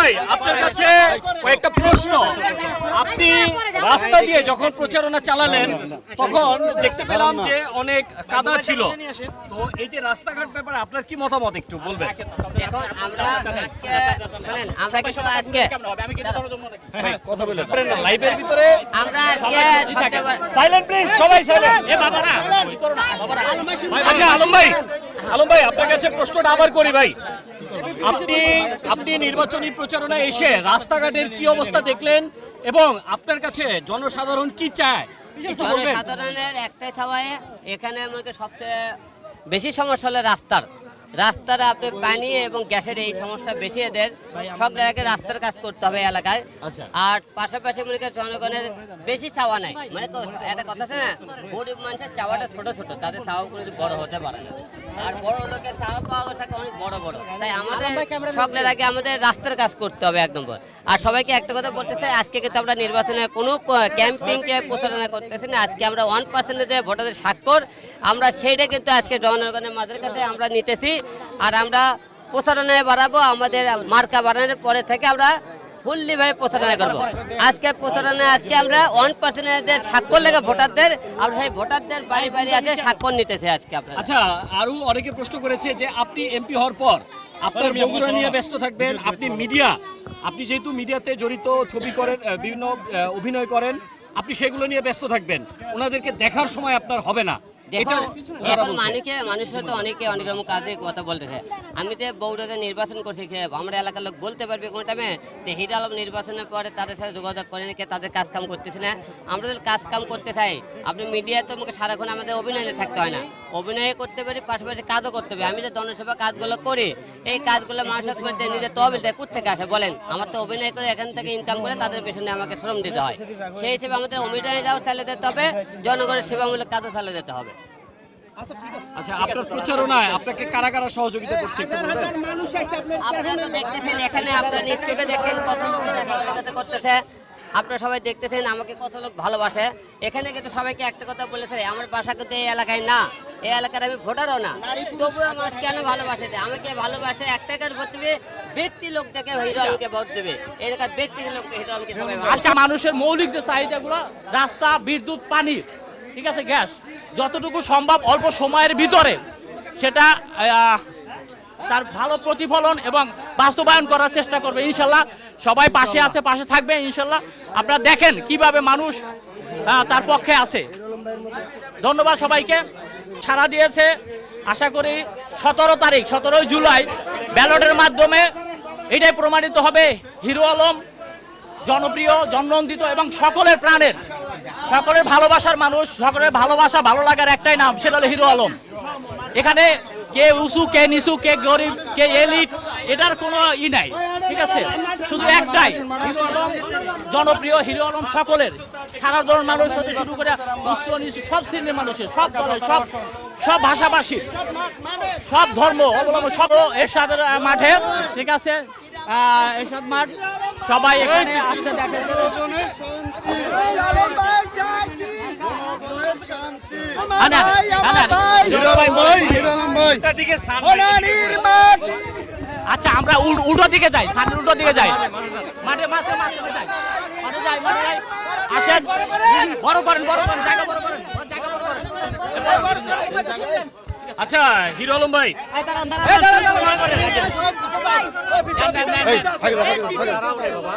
ভাই আপনার কাছে কয়েকটা প্রশ্ন। আপনি রাস্তা দিয়ে যখন প্রচারণা চালালেন তখন দেখতে পেলাম যে অনেক কাদা ছিল। তো এই যে রাস্তাঘাট ব্যাপারে আপনার কি মতামত একটু বলবেন? আমরা কিন্তু আজকে হ্যাঁ, কথা বলেন। লাইভের ভিতরে আমরা আজকে সাইলেন্ট প্লিজ সবাই সাইলেন্ট এ বাবারা আচ্ছা আলম ভাই আলম ভাই আপনার কাছে প্রশ্নটা আবার করি ভাই। আপনি আপনি নির্বাচনী প্রচারণায় এসে রাস্তাঘাটের কি অবস্থা দেখলেন? এবং আপনার কাছে জনসাধারণ কি চায়? জনসাধারণের একটাই থাওয়ায় এখানে আমাকে সবচেয়ে বেশি সমস্যা হলে রাস্তার। রাস্তার আপনি পানি এবং গ্যাসের এই সমস্যা বেশি এদের। সব জায়গায় রাস্তার কাজ করতে হবে এলাকায়। আচ্ছা। আর পাশাপাশি মনে করেন জনগণের বেশি চাওয়া নাই। মানে তো একটা কথা আছে না গরিব মানুষের চাওয়াটা ছোট ছোট তাদের চাওয়া কোনো বড় হতে পারে না। আর বড় লোকের চাওয়া পাওয়া থাকে অনেক বড় বড়। তাই আমাদের সকলের আগে আমাদের রাস্তার কাজ করতে হবে এক নম্বর। আর সবাইকে একটা কথা বলতে চাই, আজকে কিন্তু আমরা নির্বাচনে কোনো ক্যাম্পিংকে প্রচারণা করতেছি না। আজকে আমরা ওয়ান পার্সেন্টেজে ভোটারদের স্বাক্ষর, আমরা সেইটা কিন্তু আজকে জনগণের মাঝের কাছে আমরা নিতেছি। আর আমরা প্রচারণায় বাড়াবো, আমাদের মার্কা বাড়ানোর পরে থেকে আমরা ফুললি ভাবে প্রচারণা করব। আজকে প্রচারণা আজকে আমরা ওয়ান পার্সেন্টের স্বাক্ষর লেগে ভোটারদের আমরা সেই ভোটারদের বাড়ি বাড়ি আছে স্বাক্ষর নিতেছি আজকে আপনারা। আচ্ছা আরও অনেকে প্রশ্ন করেছে যে আপনি এমপি হওয়ার পর আপনার বগুড়া নিয়ে ব্যস্ত থাকবেন আপনি মিডিয়া আপনি যেহেতু মিডিয়াতে জড়িত ছবি করেন বিভিন্ন অভিনয় করেন আপনি সেগুলো নিয়ে ব্যস্ত থাকবেন। ওনাদেরকে দেখার সময় আপনার হবে না। দেখুন এখন বলছে। মানুষে তো অনেকে অনেক রকম কাজে কথা বলতেছে। আমি তো বৌড়াতে নির্বাচন করছি খেয়ে এলাকার লোক বলতে পারবে কোন টাইমে যে হিরা আলম নির্বাচনের পরে তাদের সাথে যোগাযোগ করে নাকি তাদের কাজ কাম করতেছে না। আমরা যদি কাজ কাম করতে চাই আপনি মিডিয়ায় তো আমাকে সারাক্ষণ আমাদের অভিনয় থাকতে হয় না। অভিনয় করতে পারি পাশাপাশি কাজও করতে হবে। আমি যে কাজগুলো করি এই কাজগুলো মানুষের মধ্যে নিজের তহবিল দেয় থেকে আসে? বলেন আমার তো অভিনয় করে এখান থেকে ইনকাম করে তাদের পেছনে আমাকে শ্রম দিতে হয়। সেই হিসেবে আমাদের অভিনয় যাও চালিয়ে দিতে হবে। জনগণের সেবামূলক কাজও চালিয়ে দিতে হবে। আচ্ছা আপনার প্রচারণায় আপনাকে কারা কারা সহযোগিতা করছে আপনারা তো দেখতেছেন এখানে আপনারা নিশ্চয়ই দেখেন কত লোক সহযোগিতা করতেছে। আপনারা সবাই দেখতেছেন আমাকে কত লোক ভালোবাসে। এখানে কিন্তু সবাইকে একটা কথা বলেছে আমার বাসা কিন্তু এই এলাকায় না। এই এলাকার আমি ভোটারও না। তবুও আমার কেন ভালোবাসে আমাকে ভালোবাসে একটাকার ভোট দেবে ব্যক্তি লোক থেকে হিরো আমাকে ভোট দেবে। এই এলাকার ব্যক্তি লোককে হিরো ভালোবাসে। আচ্ছা মানুষের মৌলিক যে চাহিদাগুলো রাস্তা বিদ্যুৎ পানি ঠিক আছে গ্যাস। যতটুকু সম্ভব অল্প সময়ের ভিতরে সেটা তার ভালো প্রতিফলন এবং বাস্তবায়ন করার চেষ্টা করবে। ইনশাল্লাহ সবাই পাশে আছে, পাশে থাকবে, ইনশাল্লাহ। আপনারা দেখেন কীভাবে মানুষ তার পক্ষে আছে। ধন্যবাদ সবাইকে। ছাড়া দিয়েছে, আশা করি সতেরো তারিখ, সতেরোই জুলাই ব্যালটের মাধ্যমে এটাই প্রমাণিত হবে। হিরো আলম জনপ্রিয় জননন্দিত এবং সকলের প্রাণের সকলের ভালোবাসার মানুষ সকলের ভালোবাসা ভালো লাগার একটাই নাম সেটা হলো হিরো আলম। এখানে কে উঁচু কে নিচু কে গরিব কে এলিট এটার কোনো ই নাই ঠিক আছে? শুধু একটাই হিরো আলম জনপ্রিয় হিরো আলম সকলের। সারা ধরনের মানুষ হতে শুরু করে উচ্চ নিচু সব শ্রেণির মানুষের সব দলের সব সব ভাষাভাষীর সব ধর্ম অবলম্বন সব এরশাদের আহ, মাঠে ঠিক আছে? এরশাদ মাঠ সবাই এখানে আসছে দেখেন। আচ্ছা আমরা উল্টো দিকে যাই সামনের উল্টো দিকে যাই। মাঠে মাঠে মাঠে যাই। মাঠে যাই মাঠে যাই। আসেন। বড় করেন বড় করেন জায়গা বড় করেন জায়গা বড় করেন। আচ্ছা হিরো আলম ভাই। দাঁড়ান, দাঁড়ান,